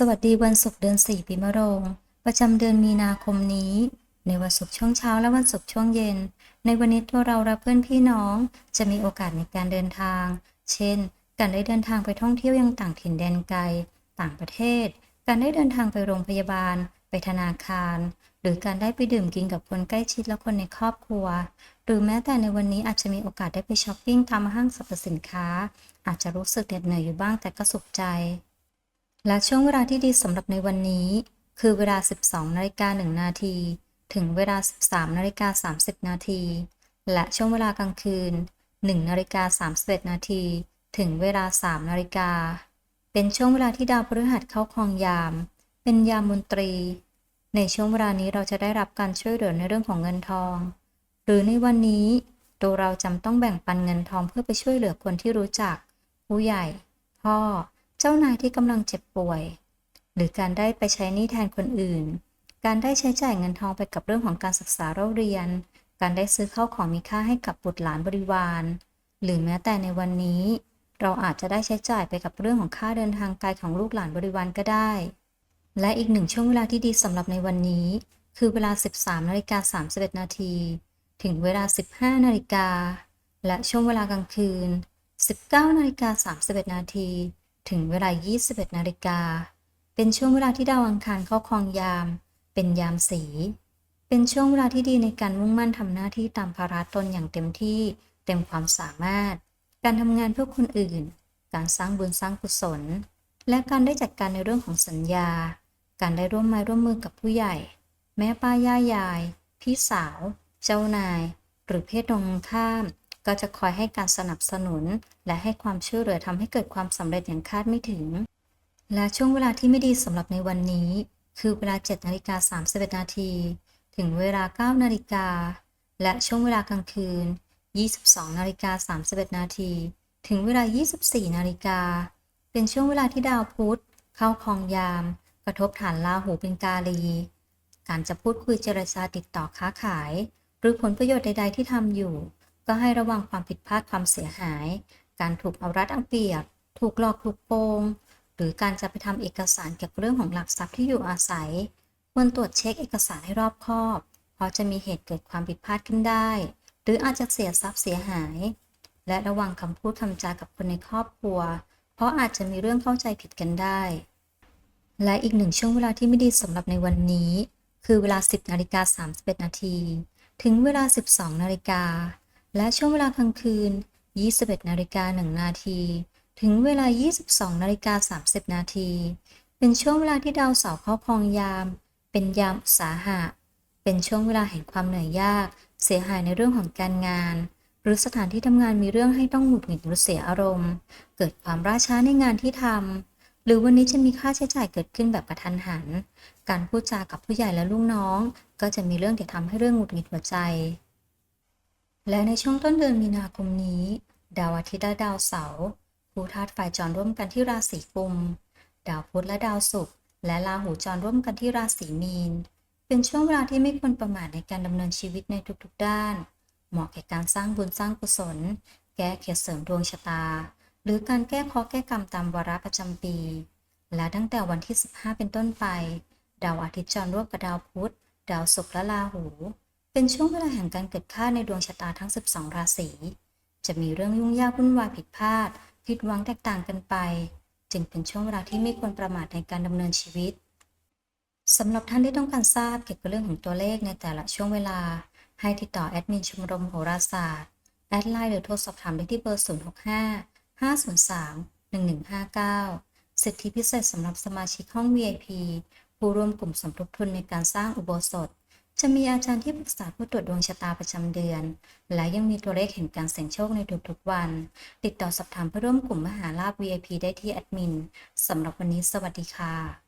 สวัสดีวันศุกร์เดือนสี่ปีมะโรง ประจำเดือนมีนาคมนี้ ในวันศุกร์ช่วงเช้าและวันศุกร์ช่วงเย็น ในวันนี้ตัวเราและเพื่อนพี่น้อง จะมีโอกาสในการเดินทาง เช่น การได้เดินทางไปท่องเที่ยวยังต่างถิ่นแดนไกล ต่างประเทศ การได้เดินทางไปโรงพยาบาล ไปธนาคาร หรือการได้ไปดื่มกินกับคนใกล้ชิดและคนในครอบครัว หรือแม้แต่ในวันนี้อาจจะมีโอกาสได้ไปช้อปปิ้งตามห้างสรรพสินค้า อาจจะรู้สึกเหน็ดเหนื่อยอยู่บ้างแต่ก็สุขใจ และช่วงเวลาที่ดีสำหรับในวันนี้ คือเวลา 12นาฬิกา1นาที ถึงเวลา 13นาฬิกา30 นาที และช่วงเวลากลางคืน 1นาฬิกา31นาที ถึงเวลา 3นาฬิกา เป็นช่วงเวลาที่ดาวพฤหัสเข้าครองยาม เป็นยามมนตรี ในช่วงเวลานี้เราจะได้รับการช่วยเหลือในเรื่องของเงินทอง หรือในวันนี้ตัวเราจำต้องแบ่งปันเงินทองเพื่อไปช่วยเหลือคนที่รู้จัก ผู้ใหญ่ พ่อ เจ้านายที่กำลังเจ็บป่วย หรือการได้ไปใช้หนี้แทนคนอื่น การได้ใช้จ่ายเงินทองไปกับเรื่องของการศึกษาเราเรียน การได้ซื้อข้าวของมีค่าให้กับบุตรหลานบริวาร หรือแม้แต่ในวันนี้ เราอาจจะได้ใช้จ่ายไปกับเรื่องของค่าเดินทางไกลของลูกหลานบริวารก็ได้ และอีกหนึ่งช่วงเวลาที่ดีสำหรับในวันนี้ คือเวลา 13นาฬิกา31นาทีถึงเวลา 15นาฬิกาและช่วงเวลากลางคืน 19นาฬิกา31นาที ถึงเวลา 21 นาฬิกา เป็นช่วงเวลาที่ดาวอังคารเข้าครองยาม เป็นยามสี เป็นช่วงเวลาที่ดีในการมุ่งมั่นทำหน้าที่ตามภาระตนอย่างเต็มที่เต็มความสามารถ การทำงานเพื่อคนอื่น การสร้างบุญสร้างกุศล และการได้จัดการในเรื่องของสัญญา การได้ร่วมไม้ร่วมมือกับผู้ใหญ่ แม่ป้าย่ายาย พี่สาว เจ้านาย หรือเพศตรงข้าม ก็จะคอยให้การสนับสนุน และให้ความช่วยเหลือทำให้เกิดความสำเร็จอย่างคาดไม่ถึง และช่วงเวลาที่ไม่ดีสำหรับในวันนี้ คือเวลา7นาฬิกา31นาทีถึงเวลา9นาฬิกาและช่วงเวลากลางคืน 22นาฬิกา31นาทีถึงเวลา 24นาฬิกาเป็นช่วงเวลาที่ดาวพุธเข้าครองยาม กระทบฐานราหูเป็นกาลี การจะพูดคุยเจรจาติดต่อค้าขาย หรือผลประโยชน์ใด ๆ ที่ทำอยู่ ก็ให้ระวังความผิดพลาดความเสียหาย การถูกเอารัดเอาเปรียบ ถูกหลอกถูกโกง หรือการจะไปทำเอกสารเกี่ยวกับเรื่องของหลักทรัพย์ที่อยู่อาศัย ควรตรวจเช็คเอกสารให้รอบคอบ เพราะจะมีเหตุเกิดความผิดพลาดขึ้นได้ หรืออาจจะเสียทรัพย์เสียหาย และระวังคำพูดคำจากับคนในครอบครัว เพราะอาจจะมีเรื่องเข้าใจผิดกันได้ และอีกหนึ่งช่วงเวลาที่ไม่ดีสำหรับในวันนี้ คือเวลา 10นาฬิกา31นาทีถึงเวลา 12นาฬิกา และช่วงเวลากลางคืน 21นาฬิกา1นาทีถึงเวลา 22นาฬิกา30 นาที เป็นช่วงเวลาที่ดาวเสาร์เข้าครองยาม เป็นยามอุตสาหะ เป็นช่วงเวลาแห่งความเหนื่อยยาก เสียหายในเรื่องของการงาน หรือสถานที่ทำงานมีเรื่องให้ต้องหงุดหงิดหรือเสียอารมณ์ เกิดความล่าช้าในงานที่ทำ หรือวันนี้จะมีค่าใช้จ่ายเกิดขึ้นแบบกระทันหัน การพูดจากับผู้ใหญ่และลูกน้อง ก็จะมีเรื่องที่ทำให้เรื่องหงุดหงิดหัวใจ และในช่วงต้นเดือนมีนาคมนี้ ดาวอาทิตย์และดาวเสาร์ผู้ธาตุไฟจรร่วมกันที่ราศีกุม ดาวพุธและดาวศุกร์และราหูจรร่วมกันที่ราศีมีน เป็นช่วงเวลาที่ไม่ควรประมาทในการดำเนินชีวิตในทุกๆด้าน เหมาะแก่การสร้างบุญสร้างกุศล แก้เข็ดเสริมดวงชะตา หรือการแก้เคราะห์แก้กรรมตามวาระประจำปี และตั้งแต่วันที่ 15 เป็นต้นไป ดาวอาทิตย์จรร่วมกับดาวพุธ ดาวศุกร์และราหู เป็นช่วงเวลาแห่งการเกิดค่าในดวงชะตาทั้ง 12 ราศี จะมีเรื่องยุ่งยากวุ่นวายผิดพลาด ผิดหวังแตกต่างกันไป จึงเป็นช่วงเวลาที่ไม่ควรประมาทในการดำเนินชีวิตสำหรับท่านที่ต้องการทราบเกี่ยวกับเรื่องของตัวเลขในแต่ละช่วงเวลา ให้ติดต่อแอดมินชมรมโหราศาสตร์แอดไลน์หรือโทรสอบถามได้ที่เบอร์ 065 503 1159 สิทธิพิเศษสำหรับสมาชิกห้อง VIP ผู้ร่วมกลุ่มสมทบทุนในการสร้างอุโบสถ จะมีอาจารย์ที่ปรึกษาผู้ตรวจดวงชะตาประจำเดือน และยังมีตัวเลขแห่งการเสี่ยงโชคในทุกๆวัน ติดต่อสอบถามเพื่อร่วมกลุ่มมหาลาภ VIP ได้ที่แอดมินสำหรับวันนี้สวัสดีค่ะ